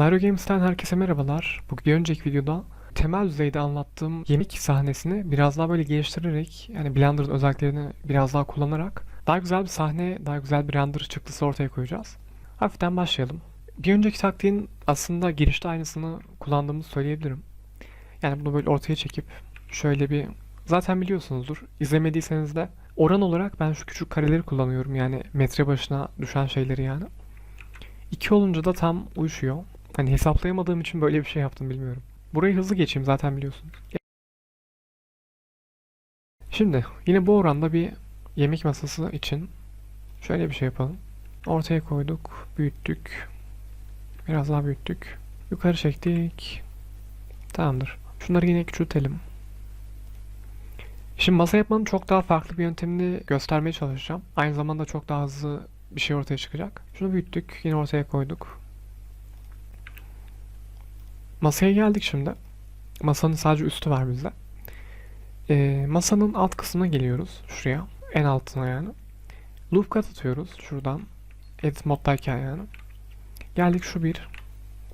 Lyro Games'ten herkese merhabalar. Bu bir önceki videoda temel düzeyde anlattığım yemek sahnesini biraz daha böyle geliştirerek yani Blender'ın özelliklerini biraz daha kullanarak daha güzel bir sahne, daha güzel bir render çıktısı ortaya koyacağız. Hafiften başlayalım. Bir önceki taktiğin aslında girişte aynısını kullandığımızı söyleyebilirim. Yani bunu böyle ortaya çekip şöyle bir zaten biliyorsunuzdur. İzlemediyseniz de oran olarak ben şu küçük kareleri kullanıyorum yani metre başına düşen şeyleri yani. 2 olunca da tam uyuşuyor. Hani hesaplayamadığım için böyle bir şey yaptım bilmiyorum. Burayı hızlı geçeyim zaten biliyorsunuz. Şimdi yine bu oranda bir yemek masası için şöyle bir şey yapalım. Ortaya koyduk, büyüttük. Biraz daha büyüttük. Yukarı çektik. Tamamdır. Şunları yine küçültelim. Şimdi masa yapmanın çok daha farklı bir yöntemini göstermeye çalışacağım. Aynı zamanda çok daha hızlı bir şey ortaya çıkacak. Şunu büyüttük, yine ortaya koyduk. Masaya geldik şimdi. Masanın sadece üstü var bizde. Ee, masanın alt kısmına geliyoruz. Şuraya. En altına yani. Loop cut atıyoruz şuradan. Edit moddayken yani. Geldik şu bir.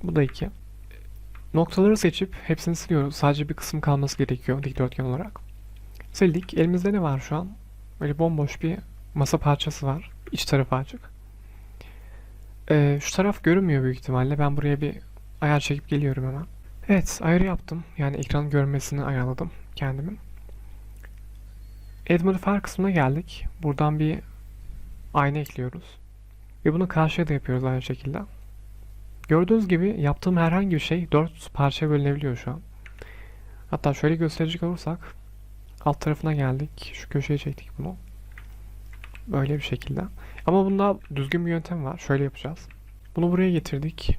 Bu da iki. Noktaları seçip hepsini siliyoruz. Sadece bir kısım kalması gerekiyor dikdörtgen olarak. Sildik. Elimizde ne var şu an? Böyle bomboş bir masa parçası var. İç tarafı açık. Ee, şu taraf görünmüyor büyük ihtimalle. Ben buraya bir ayar çekip geliyorum hemen. Evet, ayarı yaptım. Yani ekran görmesini ayarladım kendimin. Add Modifier kısmına geldik. Buradan bir ayna ekliyoruz. Ve bunu karşıya da yapıyoruz aynı şekilde. Gördüğünüz gibi yaptığım herhangi bir şey 4 parçaya bölünebiliyor şu an. Hatta şöyle gösterecek olursak alt tarafına geldik. Şu köşeye çektik bunu. Böyle bir şekilde. Ama bunda düzgün bir yöntem var. Şöyle yapacağız. Bunu buraya getirdik.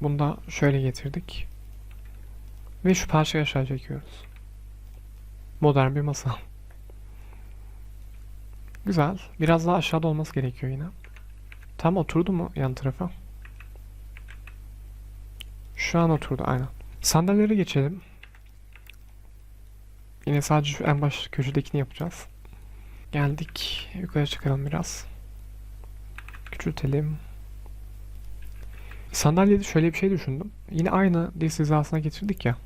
Bunu da şöyle getirdik. Ve şu parçayı aşağı çekiyoruz. Modern bir masa. Güzel. Biraz daha aşağıda olması gerekiyor yine. Tam oturdu mu yan tarafa? Şu an oturdu aynen. Sandalyelere geçelim. Yine sadece şu en baş köşedekini yapacağız. Geldik. Yukarı çıkalım biraz. Küçültelim. Sandalyede şöyle bir şey düşündüm. Yine aynı diz hizasına getirdik ya.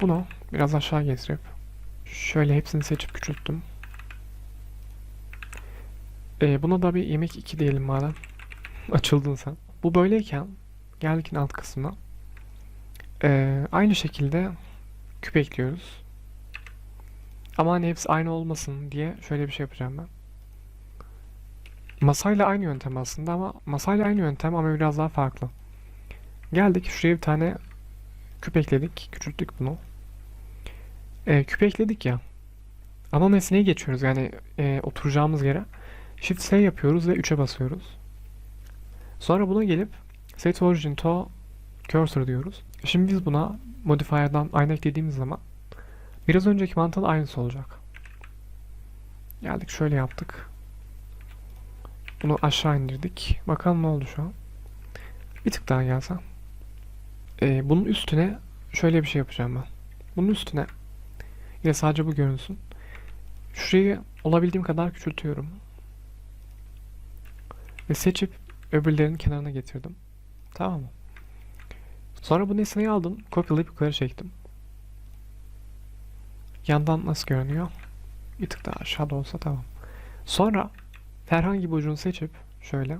Bunu biraz aşağı getirip şöyle hepsini seçip küçülttüm. Ee, buna da bir yemek 2 diyelim madem. Açıldın sen. Bu böyleyken geldik alt kısmına. Ee, aynı şekilde küp ekliyoruz. Ama hani hepsi aynı olmasın diye şöyle bir şey yapacağım ben. Masayla aynı yöntem aslında ama masayla aynı yöntem ama biraz daha farklı. Geldik şuraya bir tane küp ekledik. Küçülttük bunu. Ee, küp ekledik ya. Ana nesneye geçiyoruz yani e, oturacağımız yere. Shift S yapıyoruz ve 3'e basıyoruz. Sonra buna gelip Set Origin to Cursor diyoruz. Şimdi biz buna modifier'dan aynı eklediğimiz zaman biraz önceki mantığın aynısı olacak. Geldik şöyle yaptık. Bunu aşağı indirdik. Bakalım ne oldu şu an. Bir tık daha gelsen. Ee, bunun üstüne şöyle bir şey yapacağım ben. Bunun üstüne yine sadece bu görünsün. Şurayı olabildiğim kadar küçültüyorum. Ve seçip öbürlerinin kenarına getirdim. Tamam mı? Sonra bu nesneyi aldım. Kopyalayıp yukarı çektim. Yandan nasıl görünüyor? Bir tık daha aşağıda olsa tamam. Sonra herhangi bir ucunu seçip şöyle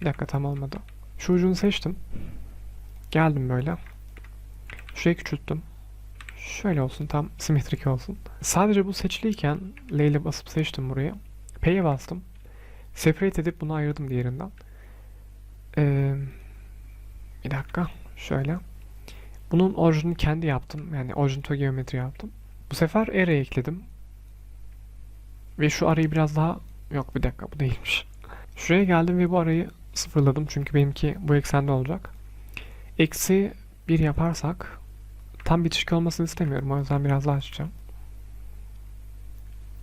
bir dakika tam olmadı. Şu ucunu seçtim. Geldim böyle. Şurayı küçülttüm. Şöyle olsun tam simetrik olsun. Sadece bu seçiliyken L ile basıp seçtim burayı. P'ye bastım. Separate edip bunu ayırdım diğerinden. Ee, bir dakika. Şöyle. Bunun orijinini kendi yaptım. Yani origin to geometri yaptım. Bu sefer array ekledim. Ve şu arayı biraz daha... Yok bir dakika bu değilmiş. Şuraya geldim ve bu arayı sıfırladım. Çünkü benimki bu eksende olacak. Eksi 1 yaparsak tam bitişik olmasını istemiyorum. O yüzden biraz daha açacağım.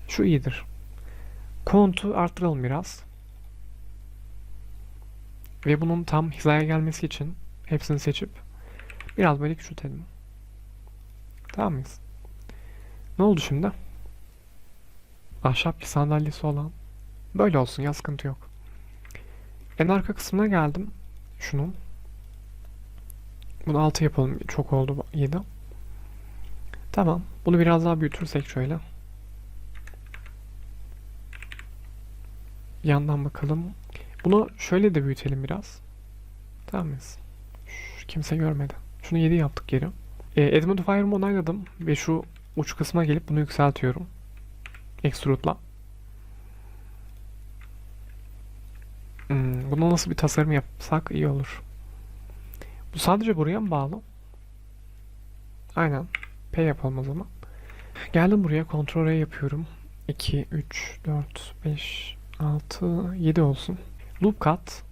Şu iyidir. Kont'u arttıralım biraz. Ve bunun tam hizaya gelmesi için hepsini seçip biraz böyle küçültelim. Tamam mıyız? Ne oldu şimdi? Ahşap bir sandalyesi olan. Böyle olsun ya sıkıntı yok. En arka kısmına geldim. Şunun. Bunu 6 yapalım. Çok oldu 7. Tamam. Bunu biraz daha büyütürsek şöyle. Yandan bakalım. Bunu şöyle de büyütelim biraz. Tamam mıyız? Kimse görmedi. Şunu 7 yaptık geri. E, Edmund Fire'ımı onayladım ve şu uç kısma gelip bunu yükseltiyorum. Extrude'la. Hmm, buna nasıl bir tasarım yapsak iyi olur. Bu sadece buraya mı bağlı? Aynen. P yapalım o zaman. Geldim buraya. Ctrl yapıyorum. 2, 3, 4, 5, 6, 7 olsun. Loop cut.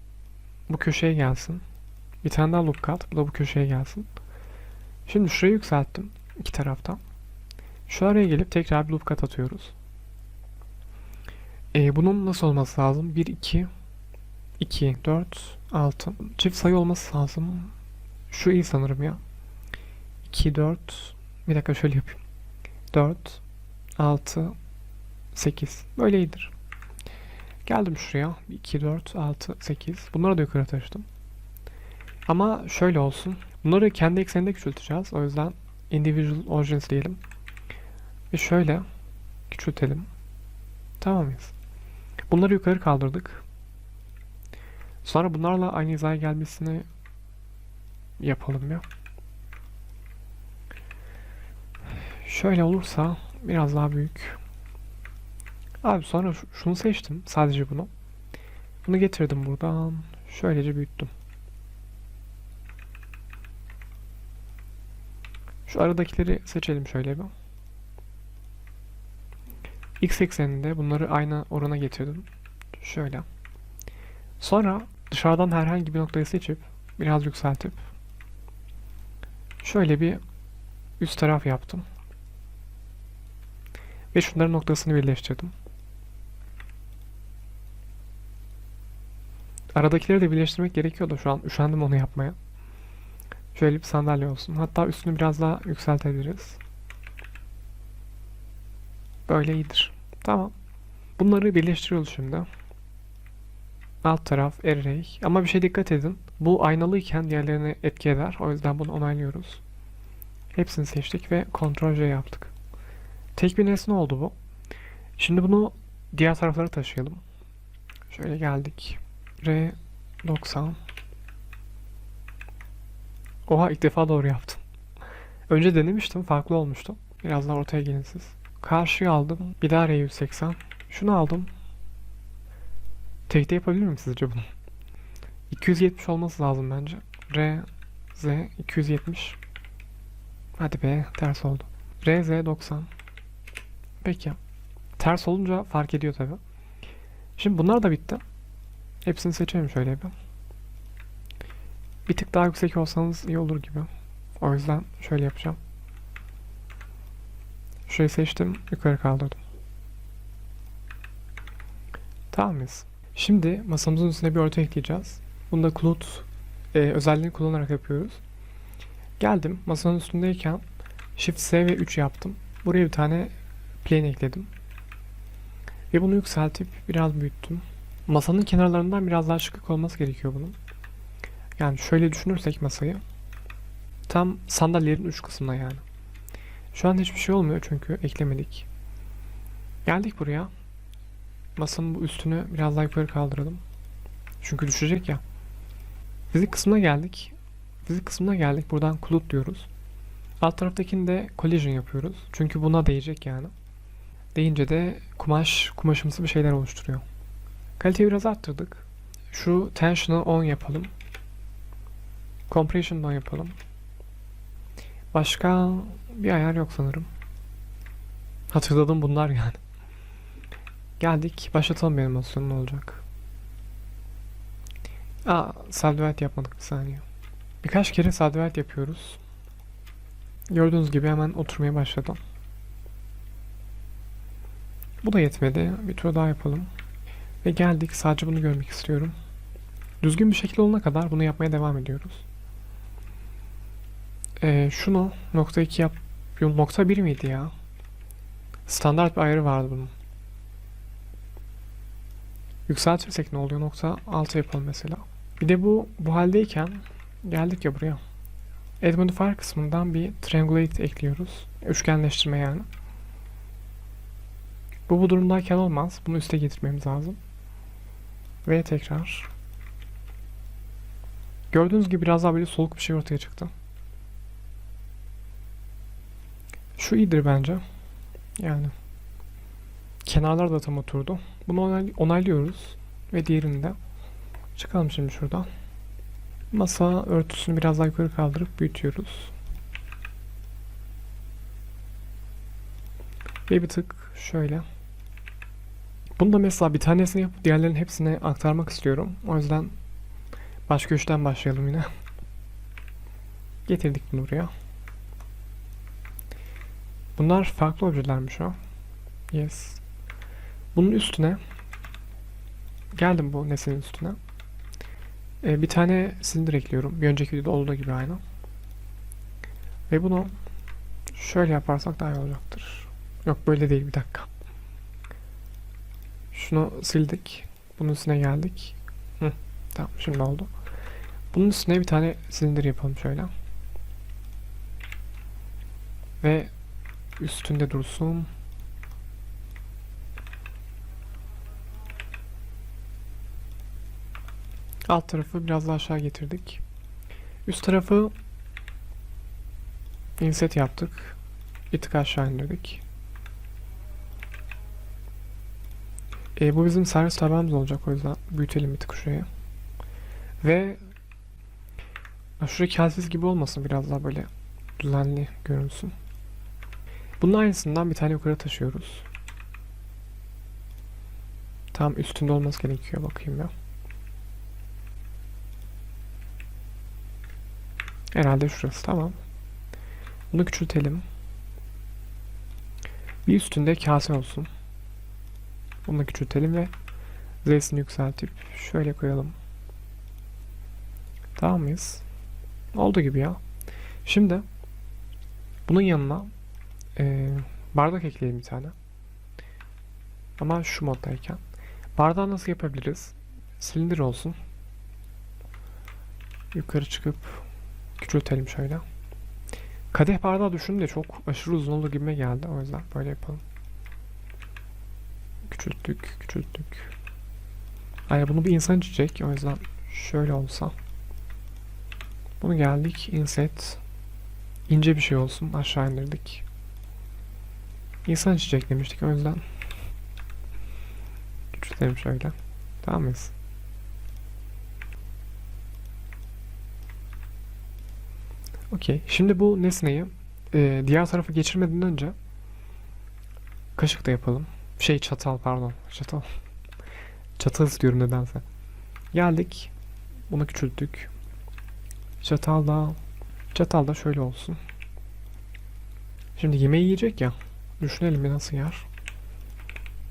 Bu köşeye gelsin. Bir tane daha loop cut. Bu da bu köşeye gelsin. Şimdi şurayı yükselttim. iki taraftan. Şu araya gelip tekrar bir loop cut atıyoruz. Ee, bunun nasıl olması lazım? 1, 2, 2, 4, 6. Çift sayı olması lazım. Şu iyi sanırım ya. 2, 4. Bir dakika şöyle yapayım. 4, 6, 8. Böyle iyidir. Geldim şuraya. 2, 4, 6, 8. Bunları da yukarı taşıdım. Ama şöyle olsun. Bunları kendi ekseninde küçülteceğiz. O yüzden individual origins diyelim. Ve şöyle küçültelim. Tamam mıyız? Bunları yukarı kaldırdık. Sonra bunlarla aynı hizaya gelmesini yapalım ya. Şöyle olursa biraz daha büyük. Abi sonra şu- şunu seçtim. Sadece bunu. Bunu getirdim buradan. Şöylece büyüttüm. Şu aradakileri seçelim şöyle bir. X ekseninde bunları aynı orana getirdim. Şöyle. Sonra dışarıdan herhangi bir noktayı seçip biraz yükseltip şöyle bir üst taraf yaptım. Ve şunların noktasını birleştirdim. Aradakileri de birleştirmek gerekiyordu şu an. Üşendim onu yapmaya. Şöyle bir sandalye olsun. Hatta üstünü biraz daha yükseltebiliriz. Böyle iyidir. Tamam. Bunları birleştiriyoruz şimdi. Alt taraf array. Ama bir şey dikkat edin. Bu aynalıyken diğerlerine etki eder. O yüzden bunu onaylıyoruz. Hepsini seçtik ve Ctrl J yaptık. Tek bir nesne oldu bu. Şimdi bunu diğer taraflara taşıyalım. Şöyle geldik. R 90 Oha ilk defa doğru yaptım. Önce denemiştim farklı olmuştu. Biraz daha ortaya gelin siz. Karşıya aldım. Bir daha R180. Şunu aldım. Tekte yapabilir miyim sizce bunu? 270 olması lazım bence. R Z 270. Hadi be ters oldu. R Z 90. Peki. Ters olunca fark ediyor tabi. Şimdi bunlar da bitti. Hepsini seçelim şöyle bir. Bir tık daha yüksek olsanız iyi olur gibi. O yüzden şöyle yapacağım. Şurayı seçtim, yukarı kaldırdım. Tamam? Şimdi masamızın üstüne bir örtü ekleyeceğiz. Bunu da Clut e, özelliğini kullanarak yapıyoruz. Geldim, masanın üstündeyken Shift S ve 3 yaptım. Buraya bir tane plane ekledim. Ve bunu yükseltip biraz büyüttüm. Masanın kenarlarından biraz daha çıkık olması gerekiyor bunun. Yani şöyle düşünürsek masayı. Tam sandalyelerin uç kısmına yani. Şu an hiçbir şey olmuyor çünkü eklemedik. Geldik buraya. Masanın bu üstünü biraz daha yukarı kaldıralım. Çünkü düşecek ya. Fizik kısmına geldik. Fizik kısmına geldik. Buradan Clut diyoruz. Alt taraftakini de collision yapıyoruz. Çünkü buna değecek yani. Değince de kumaş, kumaşımsı bir şeyler oluşturuyor. Kaliteyi biraz arttırdık. Şu tension'ı 10 yapalım. Compression'dan yapalım. Başka bir ayar yok sanırım. Hatırladım bunlar yani. Geldik. Başlatalım bir animasyon ne olacak. Aa, Salvert yapmadık bir saniye. Birkaç kere Salvert yapıyoruz. Gördüğünüz gibi hemen oturmaya başladım. Bu da yetmedi. Bir tur daha yapalım. Ve geldik. Sadece bunu görmek istiyorum. Düzgün bir şekilde olana kadar bunu yapmaya devam ediyoruz. Ee, şunu nokta 2 yap. Yok, nokta 1 miydi ya? Standart bir ayarı vardı bunun. Yükseltirsek ne oluyor? Nokta 6 yapalım mesela. Bir de bu bu haldeyken geldik ya buraya. Add modifier kısmından bir triangulate ekliyoruz. Üçgenleştirme yani. Bu bu durumdayken olmaz. Bunu üste getirmemiz lazım. Ve tekrar. Gördüğünüz gibi biraz daha böyle soluk bir şey ortaya çıktı. Şu iyidir bence. Yani. Kenarlar da tam oturdu. Bunu onay- onaylıyoruz. Ve diğerini de. Çıkalım şimdi şuradan. Masa örtüsünü biraz daha yukarı kaldırıp büyütüyoruz. Ve bir tık şöyle. Bunu da mesela bir tanesini yapıp diğerlerinin hepsine aktarmak istiyorum. O yüzden başka üçten başlayalım yine. Getirdik bunu buraya. Bunlar farklı objelermiş o. Yes. Bunun üstüne geldim bu nesnenin üstüne. Ee, bir tane silindir ekliyorum. Bir önceki videoda olduğu gibi aynı. Ve bunu şöyle yaparsak daha iyi olacaktır. Yok böyle değil bir dakika. Şunu sildik. Bunun üstüne geldik. Hı, tamam şimdi oldu. Bunun üstüne bir tane silindir yapalım şöyle. Ve üstünde dursun. Alt tarafı biraz daha aşağı getirdik. Üst tarafı inset yaptık. Bir tık aşağı indirdik. E, bu bizim servis tabağımız olacak o yüzden büyütelim bir tık şuraya. Ve Ya şuraya kelsiz gibi olmasın biraz daha böyle düzenli görünsün. Bunun aynısından bir tane yukarı taşıyoruz. Tam üstünde olması gerekiyor bakayım ya. Herhalde şurası tamam. Bunu küçültelim. Bir üstünde kase olsun. Bunu küçültelim ve Z'sini yükseltip şöyle koyalım. Tamam mıyız? Oldu gibi ya. Şimdi bunun yanına eee, bardak ekleyelim bir tane. Ama şu moddayken. Bardağı nasıl yapabiliriz? Silindir olsun. Yukarı çıkıp küçültelim şöyle. Kadeh bardağı düşündüm de çok aşırı uzun olur gibime geldi. O yüzden böyle yapalım. Küçülttük, küçülttük. Hayır bunu bir insan içecek. O yüzden şöyle olsa. Bunu geldik. Inset. ince bir şey olsun. Aşağı indirdik. İnsan içecek demiştik. O yüzden küçültelim şöyle. Tamam mıyız? Okey. Şimdi bu nesneyi e, diğer tarafa geçirmeden önce kaşık da yapalım. Şey çatal pardon. Çatal. Çatal istiyorum nedense. Geldik. Bunu küçülttük. Çatal da çatal da şöyle olsun. Şimdi yemeği yiyecek ya. Düşünelim bir nasıl yer.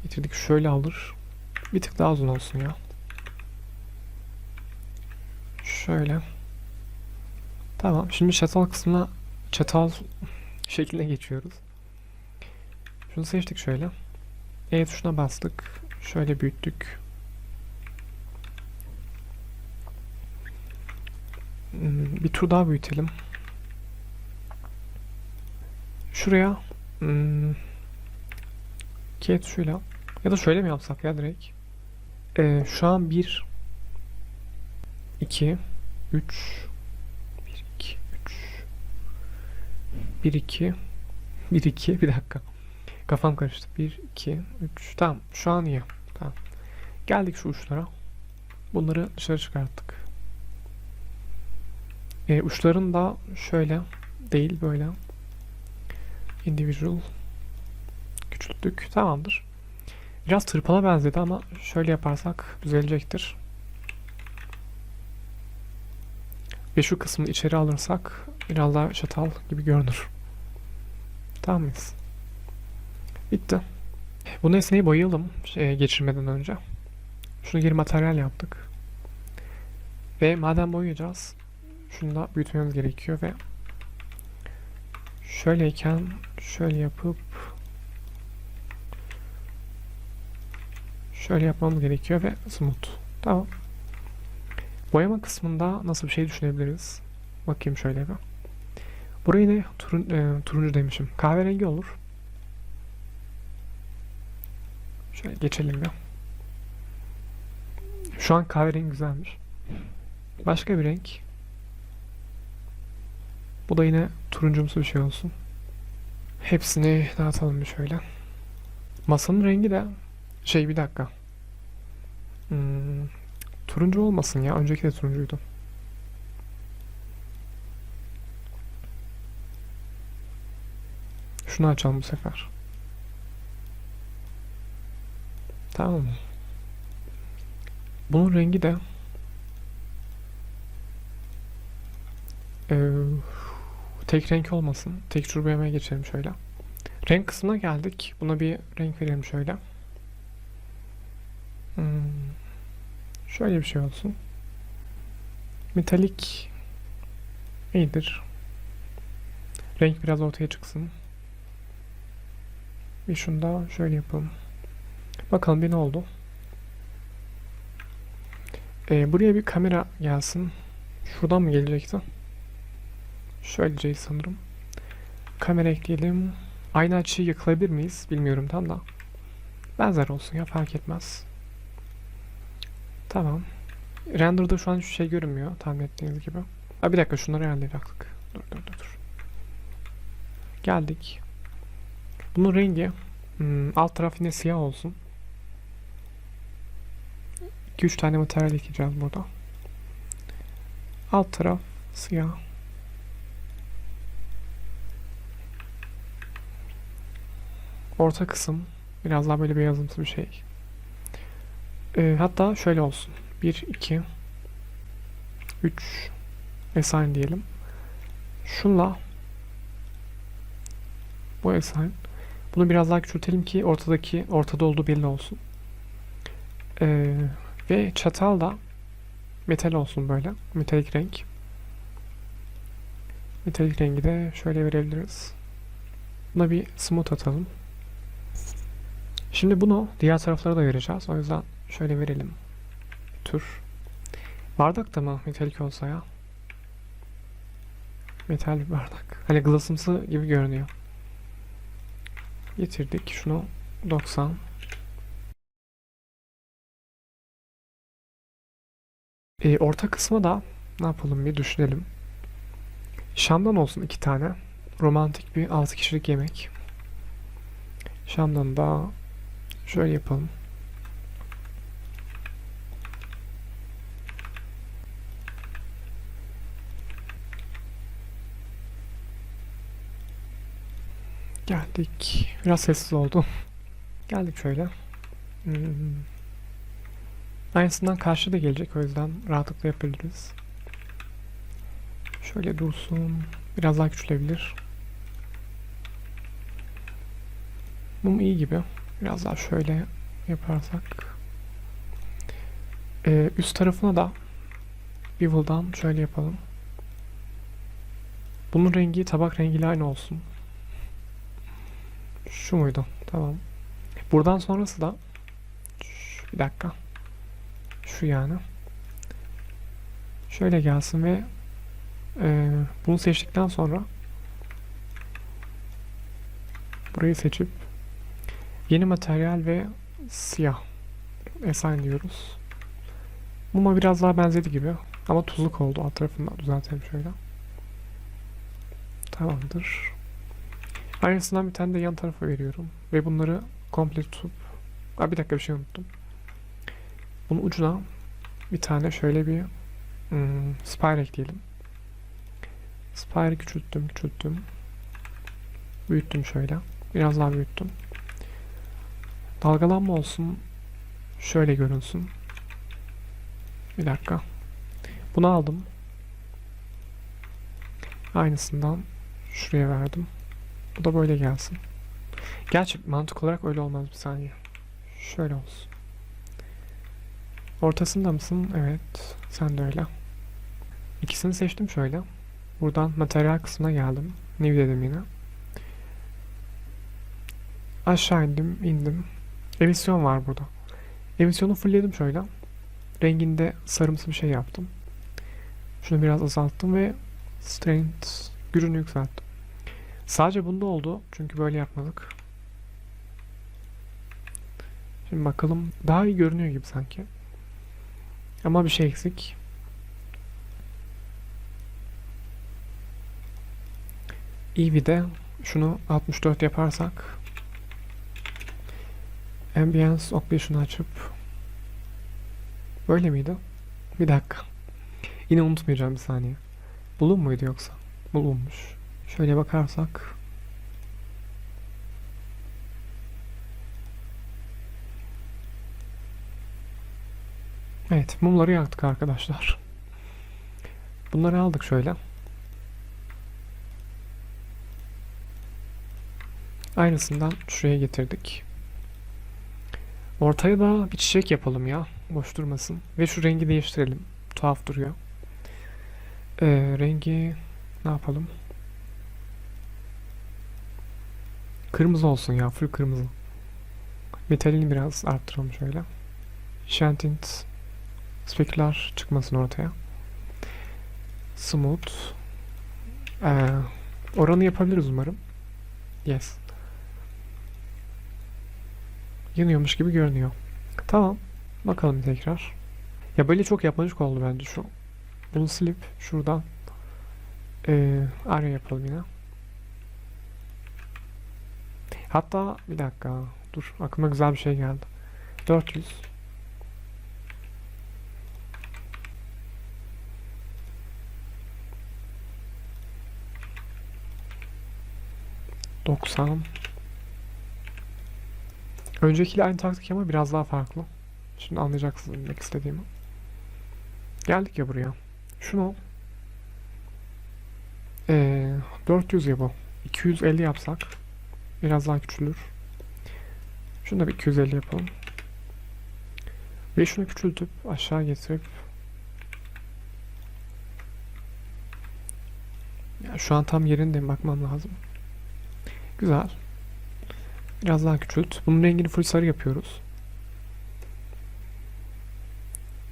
Getirdik şöyle alır. Bir tık daha uzun olsun ya. Şöyle. Tamam. Şimdi çatal kısmına çatal şekline geçiyoruz. Şunu seçtik şöyle. E tuşuna bastık. Şöyle büyüttük. Hmm, Bir tur daha büyütelim. Şuraya hmm, K tuşuyla ya da şöyle mi yapsak ya direkt? Ee, şu an 1 2 3 1 2 3 1 2 1 2 bir dakika. Kafam karıştı. 1 2 3 tamam. Şu an iyi. Tamam. Geldik şu uçlara. Bunları dışarı çıkarttık. E, uçların da şöyle değil böyle individual küçülttük. Tamamdır. Biraz tırpala benzedi ama şöyle yaparsak düzelecektir. Ve şu kısmını içeri alırsak biraz daha çatal gibi görünür. Tamam mıyız? Bitti. Bu nesneyi boyayalım şey, geçirmeden önce. Şunu geri materyal yaptık. Ve madem boyayacağız şunu da büyütmemiz gerekiyor ve şöyleyken şöyle yapıp Şöyle yapmamız gerekiyor ve smooth. Tamam. Boyama kısmında nasıl bir şey düşünebiliriz? Bakayım şöyle bir. Burayı ne? Turun, e, turuncu demişim. Kahverengi olur. Şöyle geçelim bir. Şu an kahverengi güzelmiş. Başka bir renk. Bu da yine turuncumsu bir şey olsun. Hepsini dağıtalım bir şöyle. Masanın rengi de şey bir dakika. Hmm, turuncu olmasın ya. Önceki de turuncuydu. Şunu açalım bu sefer. Tamam? Bunun rengi de Ee, tek renk olmasın. Texture boyamaya geçelim şöyle. Renk kısmına geldik. Buna bir renk verelim şöyle. Hmm. Şöyle bir şey olsun. Metalik iyidir. Renk biraz ortaya çıksın. Bir şunu da şöyle yapalım. Bakalım bir ne oldu. Ee, buraya bir kamera gelsin. Şuradan mı gelecekti? Şöyleceğiz sanırım. Kamera ekleyelim. Aynı açıyı yakalayabilir miyiz? Bilmiyorum tam da. Benzer olsun ya fark etmez. Tamam. Render'da şu an hiçbir şey görünmüyor tahmin ettiğiniz gibi. Ha bir dakika şunları ayarlayacaktık. Dur dur dur. Geldik. Bunun rengi hmm, alt taraf yine siyah olsun. 2-3 tane materyal ekleyeceğiz burada. Alt taraf siyah. Orta kısım biraz daha böyle beyazımsı bir şey. Ee, hatta şöyle olsun. 1, 2, 3 assign diyelim. Şunla bu assign. Bunu biraz daha küçültelim ki ortadaki ortada olduğu belli olsun. Ee, ve çatal da metal olsun böyle. Metalik renk. Metalik rengi de şöyle verebiliriz. Buna bir smooth atalım. Şimdi bunu diğer taraflara da vereceğiz. O yüzden şöyle verelim. Tür. Bardak da mı metalik olsa ya? Metal bir bardak. Hani glassımsı gibi görünüyor. Getirdik. Şunu 90. Ee, orta kısmı da ne yapalım bir düşünelim. Şamdan olsun iki tane. Romantik bir 6 kişilik yemek. Şamdan da şöyle yapalım. Geldik. Biraz sessiz oldu. Geldik şöyle. Hmm. Aynısından karşı da gelecek o yüzden rahatlıkla yapabiliriz. Şöyle dursun. Biraz daha küçülebilir. Mum iyi gibi. Biraz daha şöyle yaparsak. Ee, üst tarafına da Bevel'dan şöyle yapalım. Bunun rengi tabak rengiyle aynı olsun. Şu muydu? Tamam. Buradan sonrası da şu, bir dakika. Şu yani. Şöyle gelsin ve e, bunu seçtikten sonra burayı seçip yeni materyal ve siyah assign diyoruz. Muma biraz daha benzedi gibi ama tuzluk oldu. Alt tarafından düzeltelim şöyle. Tamamdır. Aynısından bir tane de yan tarafa veriyorum. Ve bunları komple tutup... Aa, bir dakika bir şey unuttum. Bunun ucuna bir tane şöyle bir hmm, spire ekleyelim. Spire'ı küçülttüm, küçülttüm. Büyüttüm şöyle. Biraz daha büyüttüm. Dalgalanma olsun. Şöyle görünsün. Bir dakika. Bunu aldım. Aynısından şuraya verdim. Bu da böyle gelsin. Gerçi mantık olarak öyle olmaz bir saniye. Şöyle olsun. Ortasında mısın? Evet. Sen de öyle. İkisini seçtim şöyle. Buradan materyal kısmına geldim. New dedim yine. Aşağı indim, indim. Emisyon var burada. Emisyonu fullledim şöyle. Renginde sarımsı bir şey yaptım. Şunu biraz azalttım ve strength gücünü yükselttim. Sadece bunda oldu. Çünkü böyle yapmadık. Şimdi bakalım. Daha iyi görünüyor gibi sanki. Ama bir şey eksik. Eevee'de şunu 64 yaparsak Ambience Occlusion'u açıp Böyle miydi? Bir dakika. Yine unutmayacağım bir saniye. Bulun muydu yoksa? Bulunmuş. Şöyle bakarsak Evet, mumları yaktık arkadaşlar. Bunları aldık şöyle. Aynısından şuraya getirdik. Ortaya da bir çiçek yapalım ya. Boş durmasın. Ve şu rengi değiştirelim. Tuhaf duruyor. Ee, rengi ne yapalım? Kırmızı olsun ya. Full kırmızı. Metalini biraz arttıralım şöyle. Shantint speküler çıkmasın ortaya. Smooth. Ee, oranı yapabiliriz umarım. Yes. Yanıyormuş gibi görünüyor. Tamam. Bakalım tekrar. Ya böyle çok yapmacık oldu bence şu. Bunu silip şuradan ee, araya yapalım yine. Hatta bir dakika. Dur aklıma güzel bir şey geldi. 400 90 Öncekiyle aynı taktik ama biraz daha farklı. Şimdi anlayacaksınız demek istediğimi. Geldik ya buraya. Şunu ee, 400 ya bu. 250 yapsak biraz daha küçülür. Şunu da bir 250 yapalım. Ve şunu küçültüp aşağı getirip ya şu an tam yerinde bakmam lazım. Güzel. Biraz daha küçült. Bunun rengini full sarı yapıyoruz.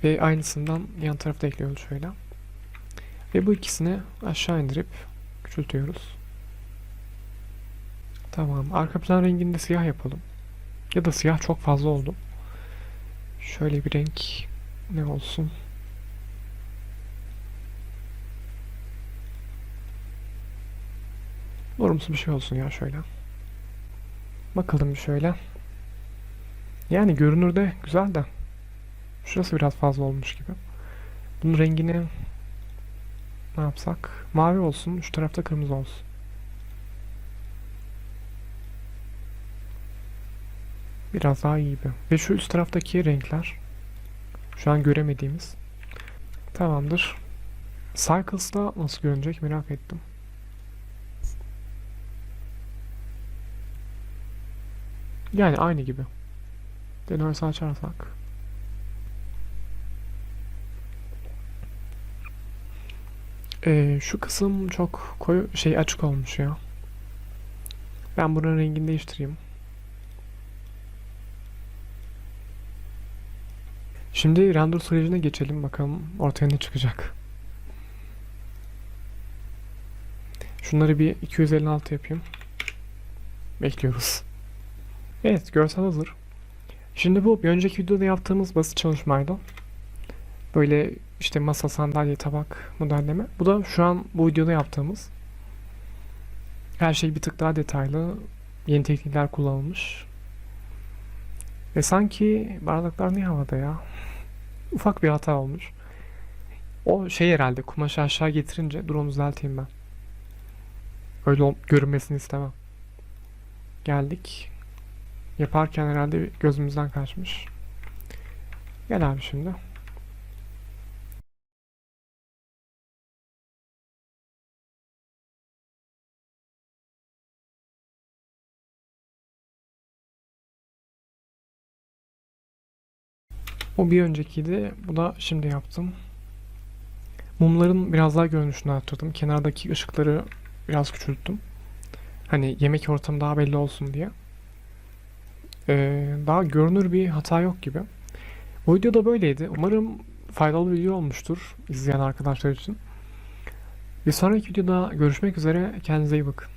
Ve aynısından yan tarafta ekliyoruz şöyle. Ve bu ikisini aşağı indirip küçültüyoruz. Tamam. Arka plan rengini de siyah yapalım. Ya da siyah çok fazla oldu. Şöyle bir renk ne olsun? Morumsu bir şey olsun ya şöyle. Bakalım şöyle. Yani görünürde güzel de. Şurası biraz fazla olmuş gibi. Bunun rengini ne yapsak? Mavi olsun, şu tarafta kırmızı olsun. Biraz daha iyi gibi. Ve şu üst taraftaki renkler şu an göremediğimiz. Tamamdır. Cycles'da nasıl görünecek merak ettim. Yani aynı gibi. Denoise açarsak. Ee, şu kısım çok koyu şey açık olmuş ya. Ben buranın rengini değiştireyim. Şimdi render sürecine geçelim bakalım ortaya ne çıkacak. Şunları bir 256 yapayım. Bekliyoruz. Evet görsel hazır. Şimdi bu bir önceki videoda yaptığımız basit çalışmaydı. Böyle işte masa, sandalye, tabak modelleme. Bu da şu an bu videoda yaptığımız. Her şey bir tık daha detaylı. Yeni teknikler kullanılmış. Ve sanki bardaklar niye havada ya? Ufak bir hata olmuş. O şey herhalde kumaşı aşağı getirince dur onu düzelteyim ben. Öyle görünmesini istemem. Geldik. Yaparken herhalde gözümüzden kaçmış. Gel abi şimdi. O bir öncekiydi. Bu da şimdi yaptım. Mumların biraz daha görünüşünü arttırdım. Kenardaki ışıkları biraz küçülttüm. Hani yemek ortamı daha belli olsun diye. Ee, daha görünür bir hata yok gibi. Bu video da böyleydi. Umarım faydalı bir video olmuştur izleyen arkadaşlar için. Bir sonraki videoda görüşmek üzere. Kendinize iyi bakın.